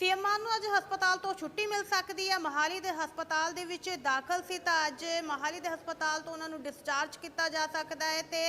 CM ਮਾਨ ਨੂੰ ਅੱਜ ਹਸਪਤਾਲ ਤੋਂ ਛੁੱਟੀ ਮਿਲ ਸਕਦੀ ਹੈ। ਮਹਾਲੀ ਦੇ ਹਸਪਤਾਲ ਦੇ ਵਿੱਚ ਦਾਖਲ ਸੀ ਤਾਂ ਅੱਜ ਮਹਾਲੀ ਦੇ ਹਸਪਤਾਲ ਤੋਂ ਉਹਨਾਂ ਨੂੰ ਡਿਸਚਾਰਜ ਕੀਤਾ ਜਾ ਸਕਦਾ ਹੈ ਤੇ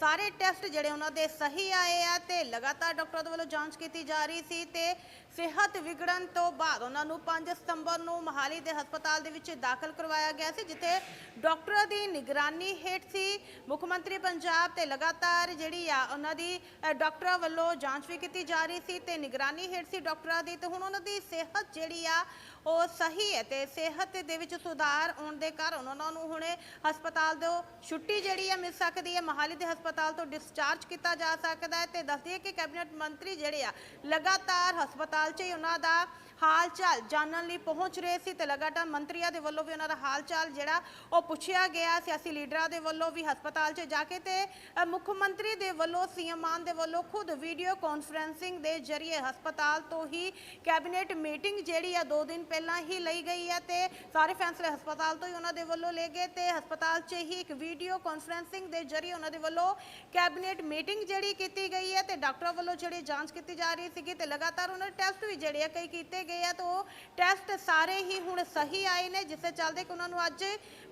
ਸਾਰੇ ਟੈਸਟ ਜਿਹੜੇ ਉਹਨਾਂ ਦੇ ਸਹੀ ਆਏ ਆ ਤੇ ਲਗਾਤਾਰ ਡਾਕਟਰਾਂ ਦੇ ਵੱਲੋਂ ਜਾਂਚ ਕੀਤੀ ਜਾ ਰਹੀ ਸੀ ਤੇ ਸਿਹਤ ਵਿਗੜਨ ਤੋਂ ਬਾਅਦ ਉਹਨਾਂ ਨੂੰ 5 ਸਤੰਬਰ ਨੂੰ ਮਹਾਲੀ ਦੇ ਹਸਪਤਾਲ ਦੇ ਵਿੱਚ ਦਾਖਲ ਕਰਵਾਇਆ ਗਿਆ ਸੀ ਜਿੱਥੇ ਡਾਕਟਰਾਂ ਦੀ ਨਿਗਰਾਨੀ ਹੇਠ ਸੀ। ਮੁੱਖ ਮੰਤਰੀ ਪੰਜਾਬ ਤੇ ਲਗਾਤਾਰ ਜਿਹੜੀ ਆ ਉਹਨਾਂ ਦੀ ਅ, ਡਾਕਟਰਾਂ ਵੱਲੋਂ ਜਾਂਚ ਵੀ ਕੀਤੀ ਜਾ ਰਹੀ ਸੀ ਤੇ ਨਿਗਰਾਨੀ ਹੇਠ ਸੀ ਡਾਕਟਰਾਂ ਦੀ ਤੇ ਹੁਣ ਉਹਨਾਂ ਦੀ ਸਿਹਤ ਜਿਹੜੀ ਆ, ਉਹ ਸਹੀ ਹੈ ਤੇ ਸਿਹਤ ਦੇ ਵਿੱਚ ਸੁਧਾਰ ਆਉਣ ਦੇ ਕਾਰਨ ਉਹਨਾਂ ਨੂੰ ਹੁਣੇ ਹਸਪਤਾਲ ਤੋਂ ਛੁੱਟੀ ਜਿਹੜੀ ਹੈ ਮਿਲ ਸਕਦੀ ਹੈ। ਮਹਾਲੀ ਦੇ ਹਸਪਤਾਲ ਤੋਂ ਡਿਸਚਾਰਜ ਕੀਤਾ ਜਾ ਸਕਦਾ ਹੈ ਤੇ ਦੱਸ ਦਈਏ ਕਿ ਕੈਬਨਿਟ ਮੰਤਰੀ ਜਿਹੜੇ ਆ, ਲਗਾਤਾਰ ਹਸਪਤਾਲ 'ਚ ਹੀ ਉਹਨਾਂ ਦਾ ਹਾਲ ਚਾਲ ਜਾਣਨ ਲਈ ਪਹੁੰਚ ਰਹੇ ਸੀ ਤੇ ਲਗਾਤਾਰ ਮੰਤਰੀਆਂ ਦੇ ਵੱਲੋਂ ਵੀ ਉਹਨਾਂ ਦਾ ਹਾਲ ਚਾਲ ਜਿਹੜਾ, ਉਹ ਪੁੱਛਿਆ ਗਿਆ ਸਿਆਸੀ ਲੀਡਰਾਂ ਦੇ ਵੱਲੋਂ ਵੀ ਹਸਪਤਾਲ 'ਚ ਜਾ ਕੇ ਤੇ ਮੁੱਖ ਮੰਤਰੀ ਦੇ ਵੱਲੋਂ, ਸੀਐਮ ਮਾਨ ਦੇ ਵੱਲੋਂ ਖੁਦ ਵੀਡੀਓ ਕਾਨਫਰੈਂਸਿੰਗ ਦੇ ਜ਼ਰੀਏ ਹਸਪਤਾਲ ਤੋਂ ਹੀ ਕੈਬਨਿਟ ਕੈਬਨਿਟ ਮੀਟਿੰਗ ਜਿਹੜੀ ਆ ਦੋ ਦਿਨ ਪਹਿਲਾਂ ਹੀ ਲਈ ਗਈ ਹੈ ਤੇ ਸਾਰੇ ਫੈਸਲੇ ਹਸਪਤਾਲ ਤੋਂ ਹੀ ਉਹਨਾਂ ਦੇ ਵੱਲੋਂ ਲਏ ਗਏ ਤੇ ਹਸਪਤਾਲ 'ਚ ਹੀ ਇੱਕ ਵੀਡੀਓ ਕਾਨਫਰੈਂਸਿੰਗ ਦੇ ਜ਼ਰੀਏ ਉਹਨਾਂ ਦੇ ਵੱਲੋਂ ਕੈਬਨਿਟ ਮੀਟਿੰਗ ਜਿਹੜੀ ਕੀਤੀ ਗਈ ਹੈ ਤੇ ਡਾਕਟਰਾਂ ਵੱਲੋਂ ਜਿਹੜੀ ਜਾਂਚ ਕੀਤੀ ਜਾ ਰਹੀ ਸੀਗੀ ਤੇ ਲਗਾਤਾਰ ਉਹਨਾਂ ਦੇ ਟੈਸਟ ਵੀ ਜਿਹੜੇ ਆ ਕਈ ਕੀਤੇ ਗਏ ਆ ਤਾਂ ਉਹ ਟੈਸਟ ਸਾਰੇ ਹੀ ਹੁਣ ਸਹੀ ਆਏ ਨੇ, ਜਿਸ ਦੇ ਚੱਲਦੇ ਕਿ ਉਹਨਾਂ ਨੂੰ ਅੱਜ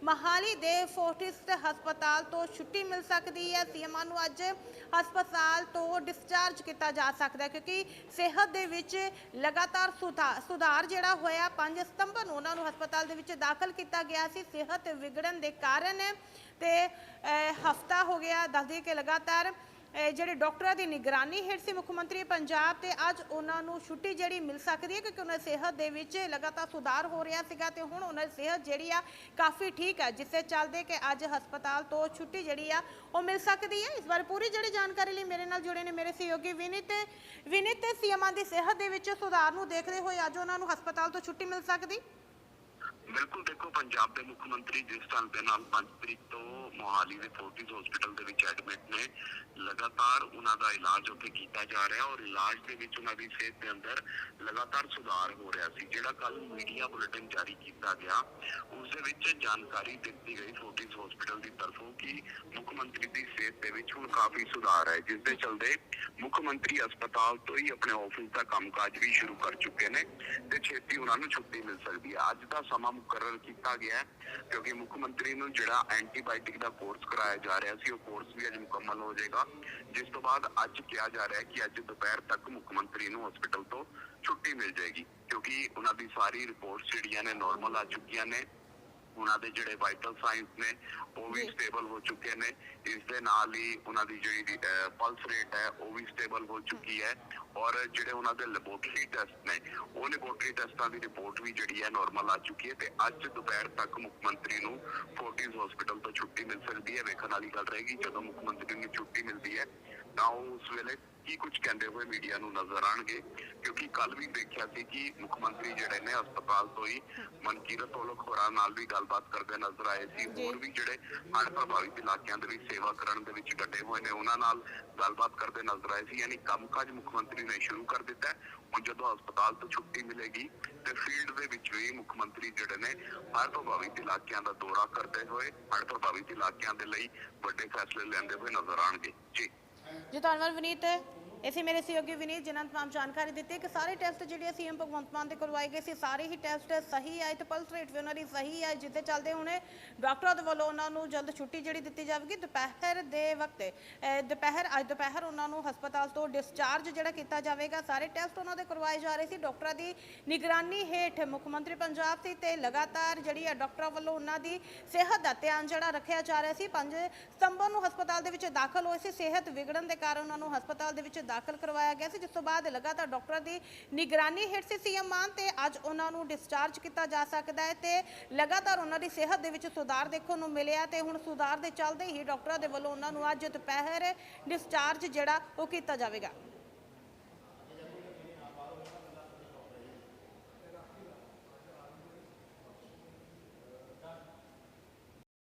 ਮਹਾਲੀ ਦੇ ਫੋਰਟਿਸਟ ਹਸਪਤਾਲ ਤੋਂ ਛੁੱਟੀ ਮਿਲ ਸਕਦੀ ਹੈ ਸੀਐਮ ਨੂੰ ਅੱਜ ਹਸਪਤਾਲ ਤੋਂ ਡਿਸਚਾਰਜ ਕੀਤਾ ਜਾ ਸਕਦਾ ਹੈ ਕਿਉਂਕਿ ਸਿਹਤ ਦੇ ਵਿੱਚ ਲਗਾਤਾਰ ਸੁਧਾ- ਸੁਧਾਰ ਜਿਹੜਾ ਹੋਇਆ 5 ਸਤੰਬਰ ਨੂੰ ਉਹਨਾਂ ਨੂੰ ਹਸਪਤਾਲ ਦੇ ਵਿੱਚ ਦਾਖਲ ਕੀਤਾ ਗਿਆ ਸੀ। ਸਿਹਤ ਵਿਗੜਨ ਦੇ ਕਾਰਨ ਤੇ ਹਫਤਾ ਹੋ ਗਿਆ, ਦੱਸਦੇ ਕਿ ਲਗਾਤਾਰ ਜਿਹੜੇ ਡਾਕਟਰਾਂ ਦੀ ਨਿਗਰਾਨੀ ਹੇਠ ਸੀ ਮੁੱਖ ਮੰਤਰੀ ਪੰਜਾਬ ਤੇ ਅੱਜ ਉਹਨਾਂ ਨੂੰ ਛੁੱਟੀ ਜਿਹੜੀ ਮਿਲ ਸਕਦੀ ਹੈ, ਕਿਉਂਕਿ ਉਹਨਾਂ ਦੀ ਸਿਹਤ ਦੇ ਵਿੱਚ ਲਗਾਤਾਰ ਸੁਧਾਰ ਹੋ ਰਿਹਾ ਸੀਗਾ ਤੇ ਹੁਣ ਉਹਨਾਂ ਦੀ ਸਿਹਤ ਜਿਹੜੀ ਆ ਕਾਫੀ ਠੀਕ ਹੈ, ਜਿਸ ਚੱਲਦੇ ਕਿ ਅੱਜ ਹਸਪਤਾਲ ਤੋਂ ਛੁੱਟੀ ਜਿਹੜੀ ਆ ਉਹ ਮਿਲ ਸਕਦੀ ਹੈ। ਇਸ ਬਾਰੇ ਪੂਰੀ ਜਿਹੜੀ ਜਾਣਕਾਰੀ ਲਈ ਮੇਰੇ ਨਾਲ ਜੁੜੇ ਨੇ ਮੇਰੇ ਸਹਿਯੋਗੀ ਵਿਨੀਤ ਵਿਨੀਤ ਤੇ ਸੀਐਮਾਂ ਦੀ ਸਿਹਤ ਦੇ ਵਿੱਚ ਸੁਧਾਰ ਨੂੰ ਦੇਖਦੇ ਹੋਏ ਅੱਜ ਉਹਨਾਂ ਨੂੰ ਹਸਪਤਾਲ ਤੋਂ ਛੁੱਟੀ ਮਿਲ ਸਕਦੀ? ਬਿਲਕੁਲ, ਦੇਖੋ ਪੰਜਾਬ ਦੇ ਮੁੱਖ ਮੰਤਰੀ ਜਿਸ ਢੰਗ ਦੇ ਨਾਲ 5 ਤਰੀਕ ਤੋਂ ਮੋਹਾਲੀ ਦੇ ਫੋਰਟਿਸ ਹਸਪੀਟਲ ਦੇ ਵਿੱਚ ਐਡਮਿਟ ਲਗਾਤਾਰ ਉਹਨਾਂ ਦਾ ਇਲਾਜ ਉੱਥੇ ਕੀਤਾ ਜਾ ਰਿਹਾ ਔਰ ਇਲਾਜ ਦੇ ਵਿੱਚ ਉਹਨਾਂ ਦੀ ਸਿਹਤ ਦੇ ਅੰਦਰ ਲਗਾਤਾਰ ਸੁਧਾਰ ਹੋ ਰਿਹਾ ਸੀ, ਜਿਹੜਾ ਕੱਲ ਮੀਡੀਆ ਬੁਲੇਟਿਨ ਜਾਰੀ ਕੀਤਾ ਗਿਆ, ਉਸ ਦੇ ਵਿੱਚ ਜਾਣਕਾਰੀ ਦਿੱਤੀ ਗਈ ਫੋਰਟਿਸ ਹਸਪੀਟਲ ਦੀ ਤਰਫੋਂ ਕਿ ਮੁੱਖ ਮੰਤਰੀ ਦੀ ਸਿਹਤ ਦੇ ਵਿੱਚ ਹੁਣ ਕਾਫੀ ਸੁਧਾਰ ਹੈ, ਜਿਸ ਦੇ ਚਲਦੇ ਮੁੱਖ ਮੰਤਰੀ ਹਸਪਤਾਲ ਤੋਂ ਹੀ ਆਪਣੇ ਆਫਿਸ ਦਾ ਕੰਮਕਾਜ ਵੀ ਸ਼ੁਰੂ ਕਰ ਚੁੱਕੇ ਨੇ ਤੇ ਛੇਤੀ ਉਹਨਾਂ ਨੂੰ ਛੁੱਟੀ ਮਿਲ ਸਕਦੀ ਹੈ। ਅੱਜ ਦਾ ਸਮਾਂ ਮੁਕਰਰ ਕੀਤਾ ਗਿਆ ਹੈ ਕਿਉਂਕਿ ਮੁੱਖ ਮੰਤਰੀ ਨੂੰ ਜਿਹੜਾ ਐਂਟੀਬਾਇਓਟਿਕ ਦਾ ਕੋਰਸ ਕਰਾਇਆ ਜਾ ਰਿਹਾ ਸੀ, ਉਹ ਕੋਰਸ ਵੀ ਅੱਜ ਮੁਕੰਮਲ ਹੋ ਜਾਏਗਾ। ਜਿਸ ਤੋਂ ਬਾਅਦ ਅੱਜ ਕਿਹਾ ਜਾ ਰਿਹਾ ਹੈ ਕਿ ਅੱਜ ਦੁਪਹਿਰ ਤੱਕ ਮੁੱਖ ਮੰਤਰੀ ਨੂੰ ਹਸਪੀਟਲ ਤੋਂ ਛੁੱਟੀ ਮਿਲ ਜਾਏਗੀ ਕਿਉਂਕਿ ਉਹਨਾਂ ਦੀ ਸਾਰੀ ਰਿਪੋਰਟਸ ਜਿਹੜੀਆਂ ਨੇ ਨਾਰਮਲ ਆ ਚੁੱਕੀਆਂ ਨੇ ਉਹਨਾਂ ਦੇ ਜਿਹੜੇ ਵਾਈਟਲ ਸਾਇੰਸ ਨੇ ਉਹ ਵੀ। ਸਟੇਬਲ ਹੋ ਚੁੱਕੇ ਨੇ ਇਸ ਦੇ ਨਾਲ ਹੀ ਉਹਨਾਂ ਦੀ ਜਿਹੜੀ ਪਲਸ ਰੇਟ ਹੈ ਉਹ ਵੀ ਸਟੇਬਲ ਹੋ ਚੁੱਕੀ ਹੈ ਔਰ ਜਿਹੜੇ ਉਹਨਾਂ ਦੇ ਲੈਬੋਰਟਰੀ ਟੈਸਟ ਨੇ ਉਹ ਲੈਬੋਰਟਰੀ ਟੈਸਟਾਂ ਦੀ ਰਿਪੋਰਟ ਵੀ ਜਿਹੜੀ ਹੈ ਨਾਰਮਲ ਆ ਚੁੱਕੀ ਹੈ ਤੇ ਅੱਜ ਦੁਪਹਿਰ ਤੱਕ ਮੁੱਖ ਮੰਤਰੀ ਨੂੰ ਫੋਰਟਿਸ ਹਸਪੀਟਲ ਤੋਂ ਛੁੱਟੀ ਮਿਲ ਸਕਦੀ ਹੈ ਵੇਖਣ ਵਾਲੀ ਗੱਲ ਰਹੇਗੀ ਜਦੋਂ ਮੁੱਖ ਮੰਤਰੀ ਨੂੰ ਛੁੱਟੀ ਉਹ ਉਸ ਵੇਲੇ ਕੀ ਕੁਝ ਕਹਿੰਦੇ ਹੋਏ ਮੀਡੀਆ ਨੂੰ ਨਜ਼ਰ ਆਣਗੇ ਕਿਉਂਕਿ ਕੱਲ ਵੀ ਦੇਖਿਆ ਸੀ ਕਿ ਮੁੱਖ ਮੰਤਰੀ ਜਿਹੜੇ ਨੇ ਹਸਪਤਾਲ ਤੋਂ ਹੀ ਮਨਕੀਰਤ ਔਲਖ ਹੋਰਾਂ ਨਾਲ ਵੀ ਗੱਲਬਾਤ ਕਰਦੇ ਨਜ਼ਰ ਆਏ ਸੀ। ਹੋਰ ਵੀ ਜਿਹੜੇ ਹੜ੍ਹ ਪ੍ਰਭਾਵਿਤ ਇਲਾਕਿਆਂ ਦੇ ਵਿੱਚ ਸੇਵਾ ਕਰਨ ਦੇ ਵਿੱਚ ਡਟੇ ਹੋਏ ਨੇ ਉਹਨਾਂ ਨਾਲ ਗੱਲਬਾਤ ਕਰਦੇ ਨਜ਼ਰ ਆਏ ਸੀ। ਯਾਨੀ ਕੰਮਕਾਜ ਮੁੱਖ ਮੰਤਰੀ ਨੇ ਸ਼ੁਰੂ ਕਰ ਦਿੱਤਾ। ਹੁਣ ਜਦੋਂ ਹਸਪਤਾਲ ਤੋਂ ਛੁੱਟੀ ਮਿਲੇਗੀ ਤੇ ਫੀਲਡ ਦੇ ਵਿੱਚ ਵੀ ਮੁੱਖ ਮੰਤਰੀ ਜਿਹੜੇ ਨੇ ਹੜ੍ਹ ਪ੍ਰਭਾਵਿਤ ਇਲਾਕਿਆਂ ਦਾ ਦੌਰਾ ਕਰਦੇ ਹੋਏ ਹੜ੍ਹ ਪ੍ਰਭਾਵਿਤ ਇਲਾਕਿਆਂ ਦੇ ਲਈ ਵੱਡੇ ਫੈਸਲੇ ਲੈਂਦੇ ਹੋਏ ਨਜ਼ਰ ਆਣਗੇ ਜੀ। ਜੀ ਧੰਨਵਾਦ ਵਿਨੀਤ। ਇਸੇ ਮੇਰੇ ਸਹਿਯੋਗੀ ਵਿਨੀਤ ਜਿਨ੍ਹਾਂ ਨੇ ਤਮਾਮ ਜਾਣਕਾਰੀ ਦਿੱਤੀ ਕਿ ਸਾਰੇ ਟੈਸਟ ਜਿਹੜੇ ਸੀਐਮ ਭਗਵੰਤ ਮਾਨ ਦੇ ਕਰਵਾਏ ਗਏ ਸੀ, ਸਾਰੇ ਹੀ ਟੈਸਟ ਸਹੀ ਆਏ ਤੇ ਪਲਸ ਰੇਟ ਵੀ ਉਹਨਾਂ ਦੀ ਸਹੀ ਹੈ ਜਿੱਤੇ ਚੱਲਦੇ ਹੁਣੇ ਡਾਕਟਰਾਂ ਦੇ ਵੱਲੋਂ ਉਹਨਾਂ ਨੂੰ ਜਲਦ ਛੁੱਟੀ ਜਿਹੜੀ ਦਿੱਤੀ ਜਾਵੇਗੀ ਦੁਪਹਿਰ ਦੇ ਵਕਤ ਦੁਪਹਿਰ, ਅੱਜ ਦੁਪਹਿਰ ਉਹਨਾਂ ਨੂੰ ਹਸਪਤਾਲ ਤੋਂ ਡਿਸਚਾਰਜ ਜਿਹੜਾ ਕੀਤਾ ਜਾਵੇਗਾ, ਸਾਰੇ ਟੈਸਟ ਉਹਨਾਂ ਦੇ ਕਰਵਾਏ ਜਾ ਰਹੇ ਸੀ, ਡਾਕਟਰਾਂ ਦੀ ਨਿਗਰਾਨੀ ਹੇਠ ਮੁੱਖ ਮੰਤਰੀ ਪੰਜਾਬ ਸੀ ਤੇ ਲਗਾਤਾਰ ਜਿਹੜੀ ਹੈ ਡਾਕਟਰਾਂ ਵੱਲੋਂ ਉਹਨਾਂ ਦੀ ਸਿਹਤ ਦਾ ਧਿਆਨ ਜਿਹੜਾ ਰੱਖਿਆ ਜਾ ਰਿਹਾ ਸੀ 5 ਸਤੰਬਰ ਨੂੰ ਹਸਪਤਾਲ ਦੇ ਵਿੱਚ ਦਾਖਲ ਹੋਏ ਸੀ, ਸਿਹਤ ਵਿਗੜਨ ਦੇ ਕਾਰਨ ਉਹਨਾਂ ਨੂੰ ਹਸਪਤਾਲ ਦੇ ਵਿੱਚ ਦਾਖਲ ਕਰਵਾਇਆ ਗਿਆ ਸੀ, ਜਿਸ ਤੋਂ ਬਾਅਦ ਲਗਾਤਾਰ ਡਾਕਟਰਾਂ ਦੀ ਨਿਗਰਾਨੀ ਹੇਠ ਸੀ ਸੀਐਮ ਮਾਨ ਤੇ ਅੱਜ ਉਹਨਾਂ ਨੂੰ ਡਿਸਚਾਰਜ ਕੀਤਾ ਜਾ ਸਕਦਾ ਹੈ ਤੇ ਲਗਾਤਾਰ ਉਹਨਾਂ ਦੀ ਸਿਹਤ ਦੇ ਵਿੱਚ ਸੁਧਾਰ ਦੇਖਣ ਨੂੰ ਮਿਲਿਆ ਤੇ ਹੁਣ ਸੁਧਾਰ ਦੇ ਚੱਲਦੇ ਹੀ ਡਾਕਟਰਾਂ ਦੇ ਵੱਲੋਂ ਉਹਨਾਂ ਨੂੰ ਅੱਜ ਦੁਪਹਿਰ ਡਿਸਚਾਰਜ ਜਿਹੜਾ ਉਹ ਕੀਤਾ ਜਾਵੇਗਾ।